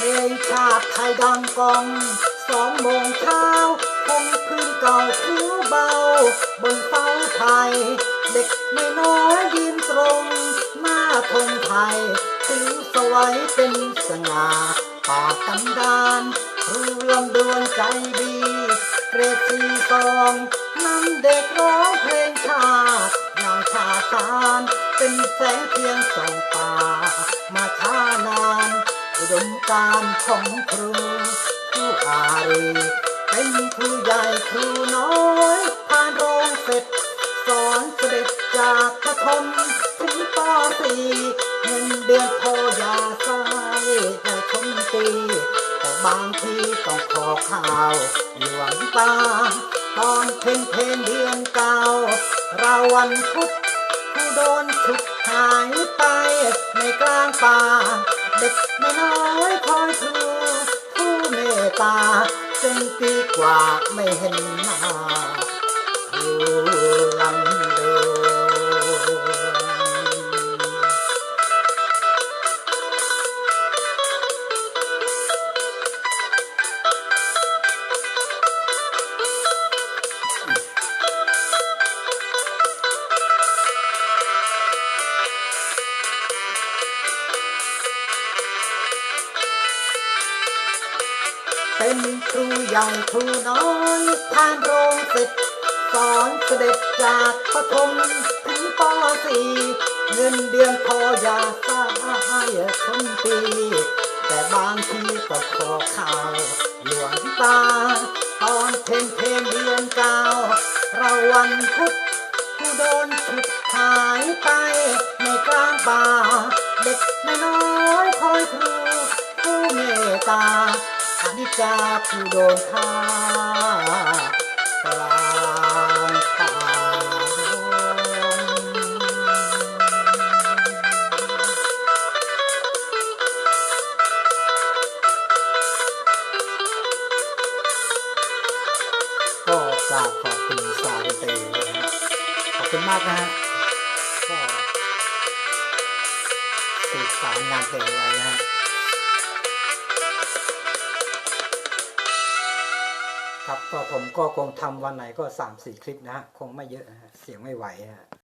พลงชาติไทยดังกองสองโมงเช้าคงพื้นเก่าผิวเบา บนเสาไทย เด็กไม่น้อยยืนตรง หน้าธงไทยถือสวยเป็นสง่าปากกำดานรู้ลำดวนใจดีเกรดสีกองนำเด็กร้องเพลงชาติอย่างชาสานเป็นแสงเทียนส่องป่ามาช้านาน อุดมการของครูผู้อารีเป็นครูใหญ่ครูน้อยผ่านโรงเสร็จ สอนเสด็จจากพระทมถึงปอสีเงินเดือนพอยาใส่แต่ชมปีแต่บางทีต้องขอข่าวหลวงตาตอนเพ่นเพนเดือนเก่าเราวันพุธผู้โดนฉุดหายไปในกลางป่า เด็กไม่น้อยคอยครูผู้เมตตาจนปีกว่าไม่เห็นหน้าครู เป็นครูใหญ่ครูน้อยผ่านโรงศิษย์สอนเสด็จจากปฐมถึงปสี่เงินเดือนพอยาสายคนปีแต่บางทีก็ขอข่าวหลวงตา ตอนเพนเพนเดือนเก้าเราวันพุธผู้โดนฉุดหายไปในกลางป่า เด็กไม่น้อยคอยครูผู้เมตตา อนิจจาผู้โดนฆ่ากลางป่าก็กราบขอบคุณสาวดนตรีนะฮะขอบคุณมากนะฮะก็สืบสารงานเพลง ก็ผมก็คงทำวันไหนก็สามสี่คลิปนะฮะ คงไม่เยอะนะฮะเสียงไม่ไหวฮะ